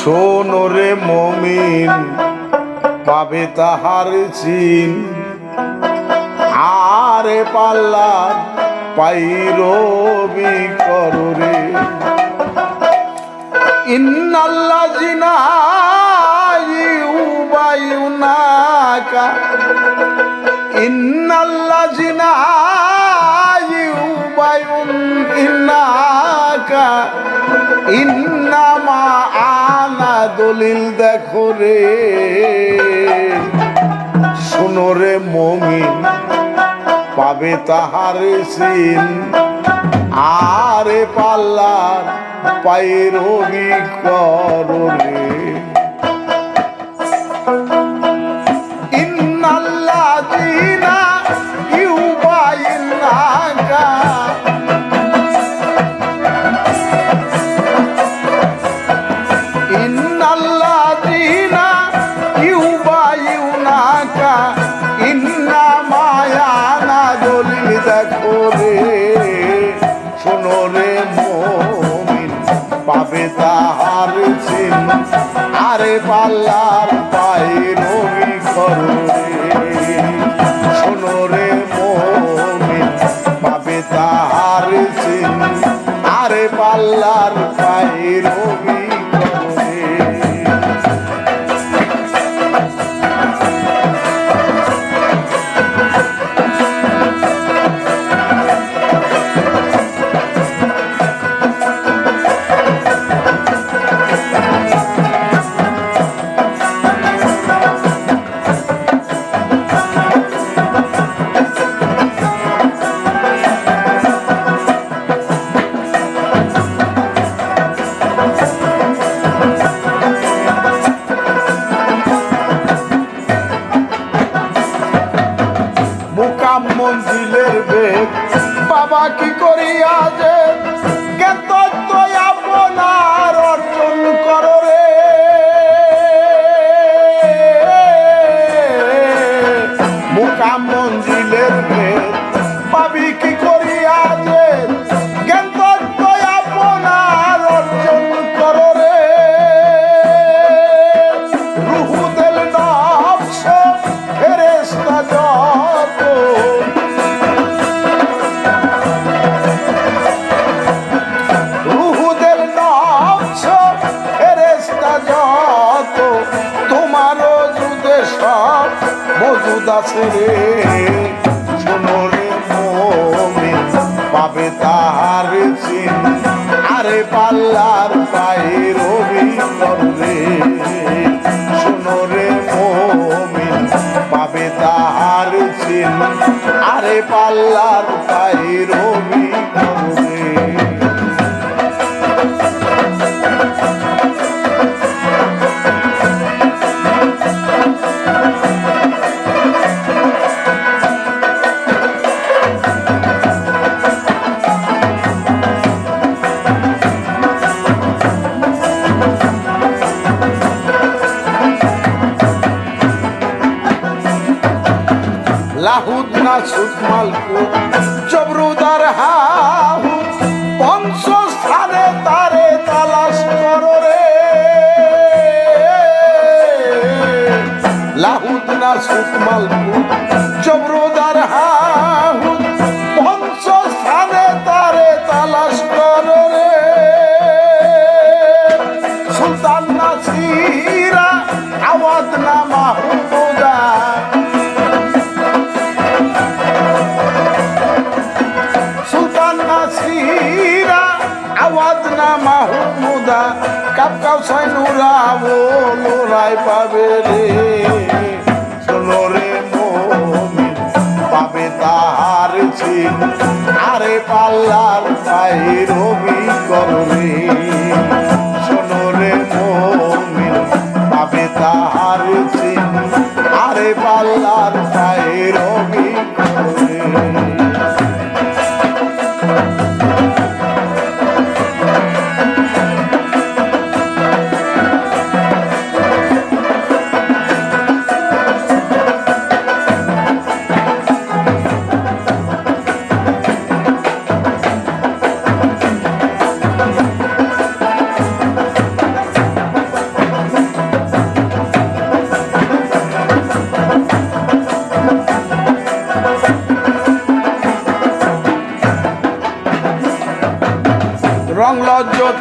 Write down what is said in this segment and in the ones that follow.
সোনরে মমিন, পাবে তাহার চিন। আরে পাল্লা পাইরবি কররে ইন্নাল্লা জিনা ইউবায়ুনাকা ইন্নাল্লা জিনা ইউবায়ুন ইন্নাকা। ইন্নামা আনা দলিল দেখো রে। শোনো রে মমিন পাবে তাহার সিন। আরে পাল্লার পায়ের করো রে। আরে পাল্লার পায়ে রবি করো রে শোনো রে করিয়া যে মজুদ আছে রে শোনো রে মমিন, পাবে তাহার চিন আরে পাল্লার পায়ে রবি করবে শোনো রে মমিন, পাবে তাহার চিন আরে পাল্লার পায়ে রবি লাহুদ না সুকমালপুর চবরুদার হাহু পঞ্চ স্থানে তারে তালাশ করো রে। লাহুদ না সুকমালপুর চবরুদার সাইনুরা বলো রায় পাবে রে। শোনো রে পাবে তাহার চিন আরে পাল্লার পায়ে রবি করবে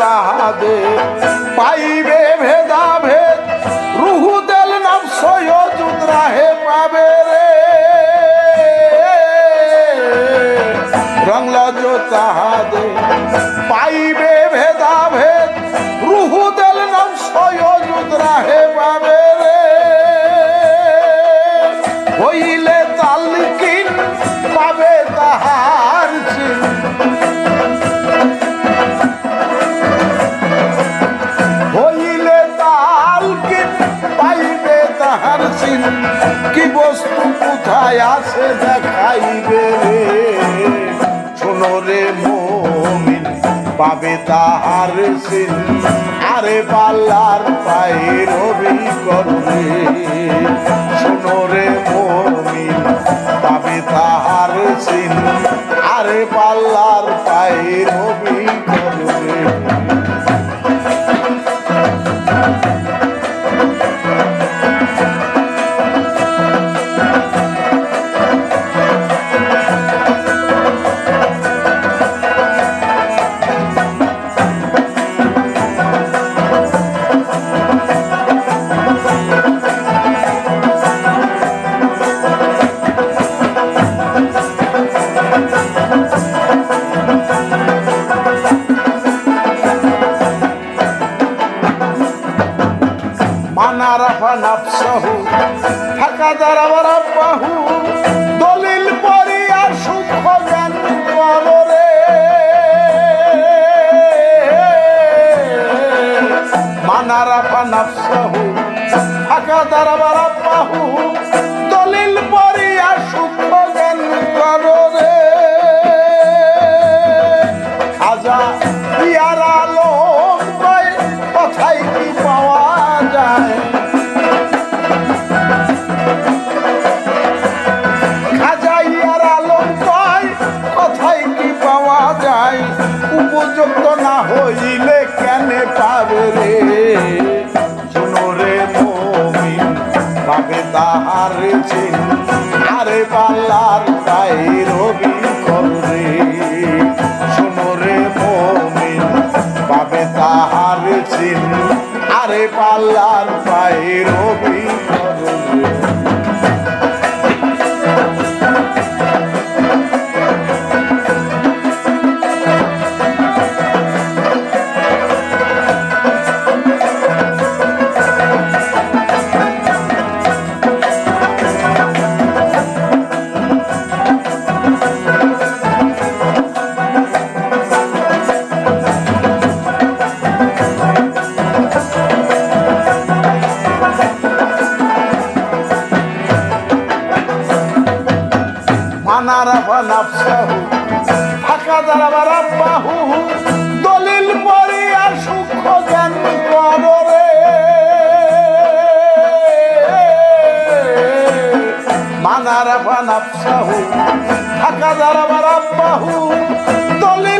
তাহাদের। পাইবে ভেদা ভেদ রুহু দেল নাম সৈয়দ রাহে পাবে রে। রংলা তাহা পাহাড় সিন আরে পাল্লার পায়ে রবি করবে সোনরে মমিন তবে তাহার সিন আরে পাল্লার عرف نفسه فقد عرف ربه দলিল পরিয়া সূক্ষ্ম জ্ঞান করবে আজা কথাই কি পাওয়া যায়? তাহার চিন আরে পাল্লার ذرب نفسه حكى ذرب ربه ضلل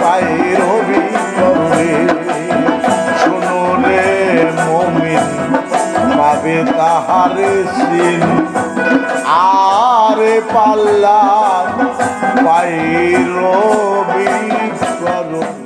পায়ের অভিনবে শোনো রে মমিন পাবে তাহারে সিন। আরে পাল্লা পায়ের অভিনবে